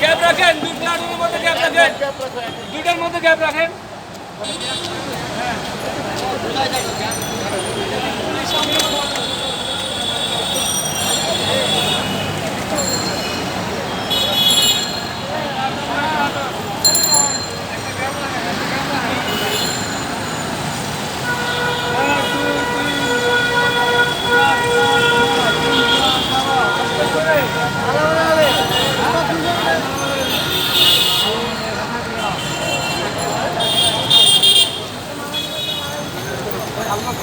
Gap রাখেন প্লাটুনের মধ্যে gap রাখেন দুইটার মধ্যে গ্যাপ রাখেন। Thank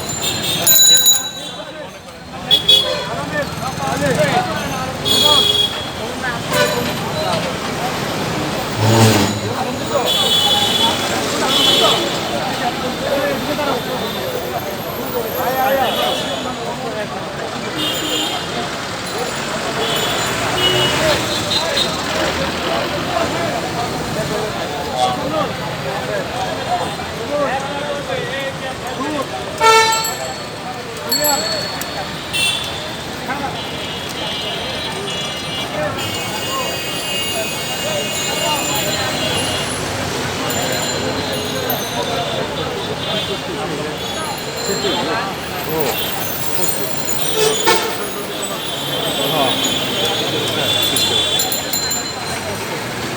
you.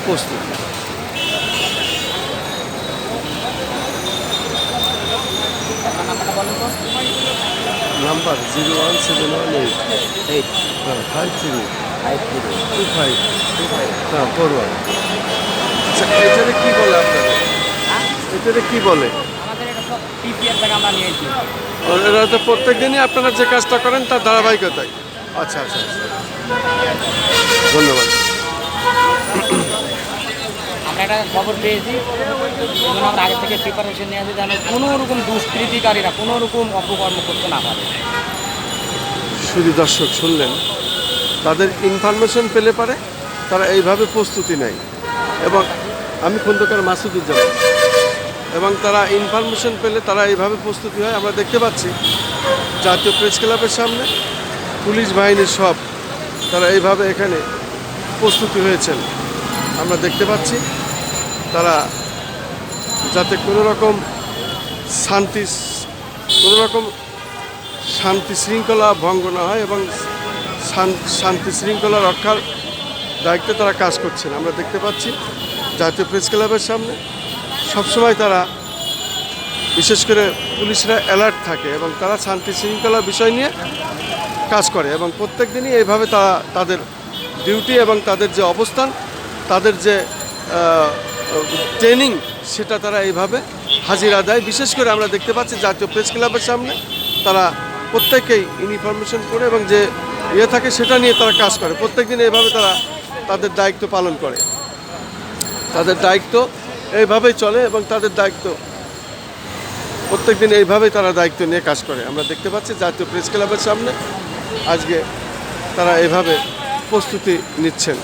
প্রস্তুত number zero one seven one eight. Eight হ্যাঁ five three five zero two five two five হ্যাঁ ফোর ওয়ান আচ্ছা এটারে কী বলে আপনাদের এটারে কী বলে? আমরা নিয়েছি। তো প্রত্যেক দিনই আপনারা যে কাজটা করেন তার ধারাবাহিকতায়। আচ্ছা আচ্ছা আচ্ছা। ধন্যবাদ। আমরা একটা খবর পেয়েছি এই জন্য আমরা আগে থেকে প্রিপারেশন নিয়ে যেন কোনো রকম দুষ্কৃতিকারীরা কোনো রকম অপকর্ম করতে না পারে। শুধু দর্শক শুনলেন তাদের ইনফরমেশন পেলে পারে তারা এইভাবে প্রস্তুতি নেয়। এবং আমি খন্দকার মাসুদুজ্জামান। এবং তারা ইনফরমেশন পেলে তারা এইভাবে প্রস্তুতি হয়, আমরা দেখতে পাচ্ছি। জাতীয় প্রেস ক্লাবের সামনে পুলিশ বাহিনীর সব তারা এইভাবে এখানে প্রস্তুতি হয়েছেন। আমরা দেখতে পাচ্ছি তারা যাতে কোনো রকম শান্তি, কোনো রকম শান্তি শৃঙ্খলা ভঙ্গ না হয় এবং শান- শান্তি শৃঙ্খলা রক্ষার দায়িত্বে তারা কাজ করছেন। আমরা দেখতে পাচ্ছি জাতীয় প্রেস ক্লাবের সামনে সবসময় তারা, বিশেষ করে পুলিশরা অ্যালার্ট থাকে এবং তারা শান্তি শৃঙ্খলার বিষয় নিয়ে কাজ করে এবং প্রত্যেক দিনই এইভাবে তারা তাদের ডিউটি এবং তাদের যে অবস্থান, তাদের যে ট্রেনিং সেটা তারা এইভাবে হাজিরা দেয়। বিশেষ করে আমরা দেখতে পাচ্ছি জাতীয় প্রেস ক্লাবের সামনে তারা প্রত্যেকেই ইনফরমেশন করে এবং যে ইয়ে থাকে সেটা নিয়ে তারা কাজ করে। প্রত্যেক দিন এইভাবে তারা তাদের দায়িত্ব পালন করে। তাদের দায়িত্ব এইভাবেই চলে এবং তাদের দায়িত্ব। প্রত্যেক দিন এইভাবেই তারা দায়িত্ব নিয়ে কাজ করে। আমরা দেখতে পাচ্ছি জাতীয় প্রেস ক্লাবের সামনে আজকে তারা এভাবে প্রস্তুতি নিচ্ছেন।